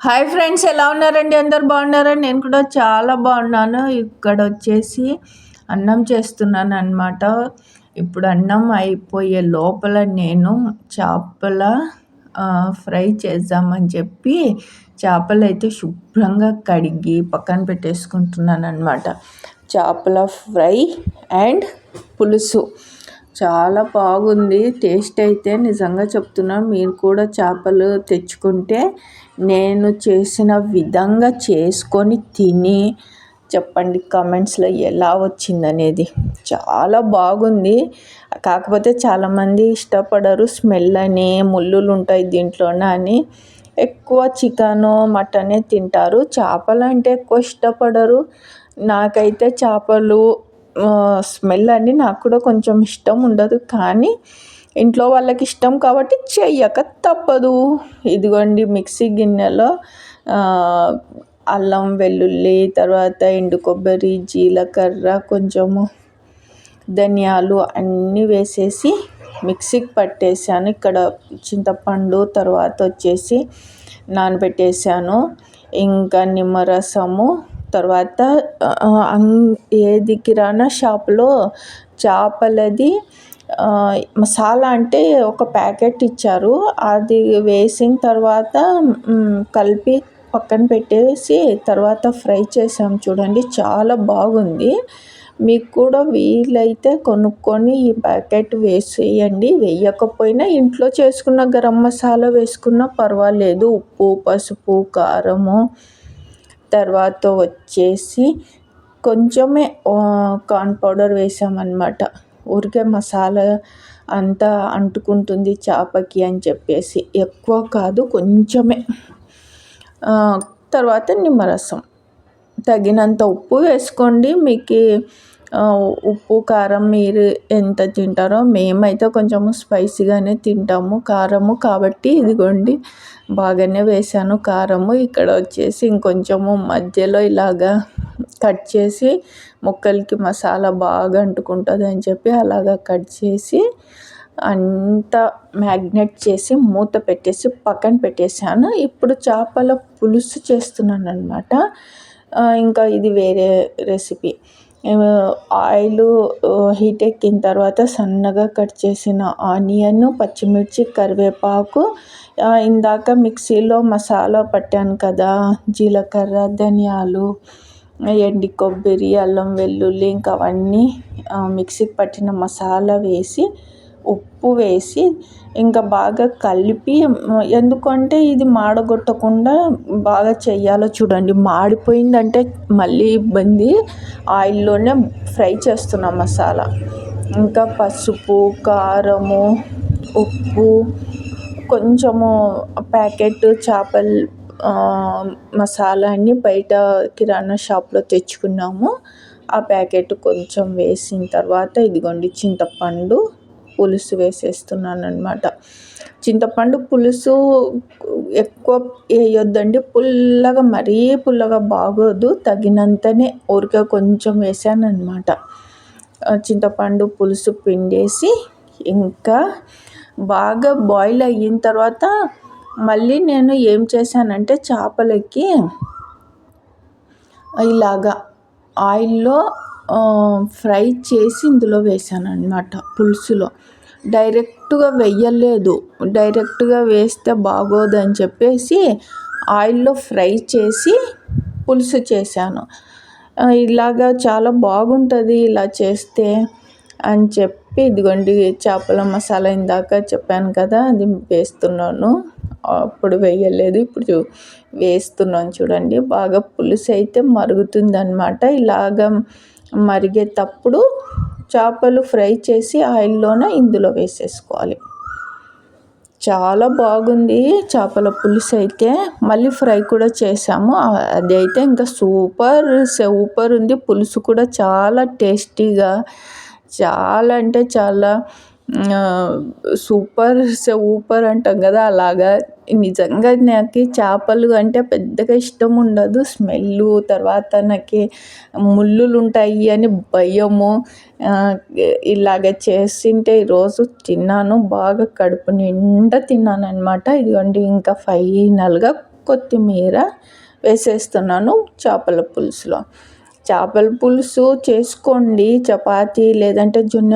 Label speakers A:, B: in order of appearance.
A: Hi friends ఎలా ఉన్నారండి? అందరు బాగున్నారా? నేను కూడా చాలా బాగున్నాను. ఇక్కడ వచ్చేసి అన్నం చేస్తున్నాను అనమాట ఇప్పుడు అన్నం అయిపోయే లోపల నేను చేపల ఫ్రై చేద్దామని చెప్పి చేపలు అయితే శుభ్రంగా కడిగి పక్కన పెట్టేసుకుంటున్నాను అనమాట చేపల ఫ్రై అండ్ పులుసు. చాలా బాగుంది. టేస్ట్ అయితే నిజంగా చెప్తున్నా మీరు కూడా చేపలు తెచ్చుకుంటే నేను చేసిన విధంగా చేసుకొని తిని చెప్పండి కామెంట్స్లో ఎలా వచ్చిందనేది. చాలా బాగుంది. కాకపోతే చాలామంది ఇష్టపడరు స్మెల్ అని ముళ్ళులు ఉంటాయి దీంట్లోనే అని. ఎక్కువ చికెను మటనే తింటారు. చేపలు అంటే ఎక్కువ ఇష్టపడరు. నాకైతే చేపలు స్మెల్ అని నాకు కూడా కొంచెం ఇష్టం ఉండదు. కానీ ఇంట్లో వాళ్ళకి ఇష్టం కాబట్టి చెయ్యక తప్పదు. ఇదిగోండి మిక్సీ గిన్నెలో అల్లం వెల్లుల్లి తర్వాత ఎండు కొబ్బరి జీలకర్ర కొంచెము ధనియాలు అన్నీ వేసేసి మిక్సీకి పట్టేసాను. ఇక్కడ చింతపండు తర్వాత వచ్చేసి నానబెట్టేసాను. ఇంకా నిమ్మరసము తర్వాత ఏది కిరాణా షాప్లో చేపలది మసాలా అంటే ఒక ప్యాకెట్ ఇచ్చారు. అది వేసిన తర్వాత కలిపి పక్కన పెట్టేసి తర్వాత ఫ్రై చేసాం. చూడండి చాలా బాగుంది. మీకు కూడా వీలైతే కొనుక్కొని ఈ ప్యాకెట్ వేసేయండి. వేయకపోయినా ఇంట్లో చేసుకున్న గరం మసాలా వేసుకున్నా పర్వాలేదు. ఉప్పు పసుపు కారము తర్వాత వచ్చేసి కొంచెమే కార్న్ పౌడర్ వేసామన్నమాట. ఊరికే మసాలా అంతా అంటుకుంటుంది చేపకి అని చెప్పేసి. ఎక్కువ కాదు కొంచెమే. తర్వాత నిమ్మరసం. తగినంత ఉప్పు వేసుకోండి. మీకు ఉప్పు కారం మీరు ఎంత తింటారో మేమైతే కొంచెం స్పైసీగానే తింటాము. కారము కాబట్టి ఇదిగోండి బాగానే వేసాను కారము. ఇక్కడ వచ్చేసి ఇంకొంచెము మధ్యలో ఇలాగా కట్ చేసి ముక్కలకి మసాలా బాగా అంటుకుంటుంది అని చెప్పి అలాగా కట్ చేసి అంతా మ్యాగ్నెట్ చేసి మూత పెట్టేసి పక్కన పెట్టేసాను ఇప్పుడు చేపల పులుసు చేస్తున్నాను అనమాట ఇంకా ఇది వేరే రెసిపీ ఆయిల్ హీట్ ఎక్కిన తర్వాత సన్నగా కట్ చేసిన ఆనియన్ పచ్చిమిర్చి కరివేపాకు ఇందాక మిక్సీలో మసాలా పట్టాను కదా జీలకర్ర ధనియాలు ఎండి కొబ్బరి అల్లం వెల్లుల్లి ఇంకా అవన్నీ మిక్సీకి పట్టిన మసాలా వేసి ఉప్పు వేసి ఇంకా బాగా కలిపి ఎందుకంటే ఇది మాడగొట్టకుండా బాగా చేయాలో చూడండి. మాడిపోయిందంటే మళ్ళీ ఇబ్బంది. ఆయిల్లోనే ఫ్రై చేస్తున్నాం మసాలా. ఇంకా పసుపు కారము ఉప్పు కొంచెము ప్యాకెట్ చేపలు మసాలా అన్ని బయట కిరాణా షాప్లో తెచ్చుకున్నాము. ఆ ప్యాకెట్ కొంచెం వేసిన తర్వాత ఇదిగోండి చింతపండు పులుసు వేసేస్తున్నాను అనమాట చింతపండు పులుసు ఎక్కువ వేయొద్దండి. పుల్లగా మరీ పుల్లగా బాగోదు. తగినంతనే ఊరికే కొంచెం వేసాను అనమాట చింతపండు పులుసు పిండేసి ఇంకా బాగా బాయిల్ అయిన తర్వాత మళ్ళీ నేను ఏం చేశానంటే చేపలకి ఇలాగా ఆయిల్లో ఫ్రై చేసి ఇందులో వేసాను అనమాట పులుసులో. డైరెక్ట్గా వెయ్యలేదు డైరెక్ట్గా వేస్తే బాగోదని చెప్పేసి ఆయిల్లో ఫ్రై చేసి పులుసు చేశాను. ఇలాగా చాలా బాగుంటుంది ఇలా చేస్తే అని చెప్పి ఇదిగోండి చేపల మసాలా ఇందాక చెప్పాను కదా అది వేస్తున్నాను. అప్పుడు వేయలేదు ఇప్పుడు వేస్తున్నాను చూడండి. బాగా పులుసు అయితే మరుగుతుంది అనమాట ఇలాగ మరిగేటప్పుడు చేపలు ఫ్రై చేసి ఆయిల్లోన ఇందులో వేసేసుకోవాలి. చాలా బాగుంది చేపల పులుసు అయితే. మళ్ళీ ఫ్రై కూడా చేసాము. అది అయితే ఇంకా సూపర్ సూపర్ ఉంది. పులుసు కూడా చాలా టేస్టీగా చాలా అంటే చాలా సూపర్ సూపర్ అంటాం కదా అలాగా. నిజంగా నాకు చేపలు అంటే పెద్దగా ఇష్టం ఉండదు. స్మెల్ తర్వాత నాకు ముళ్ళులు ఉంటాయి అని భయము. ఇలాగ చేసింటే ఈరోజు తిన్నాను బాగా కడుపు నిండా తిన్నాను అనమాట ఇదిగోండి ఇంకా ఫైనల్గా కొత్తిమీర వేసేస్తున్నాను చేపల పులుసులో. చేపల పులుసు చేసుకోండి చపాతీ లేదంటే జొన్న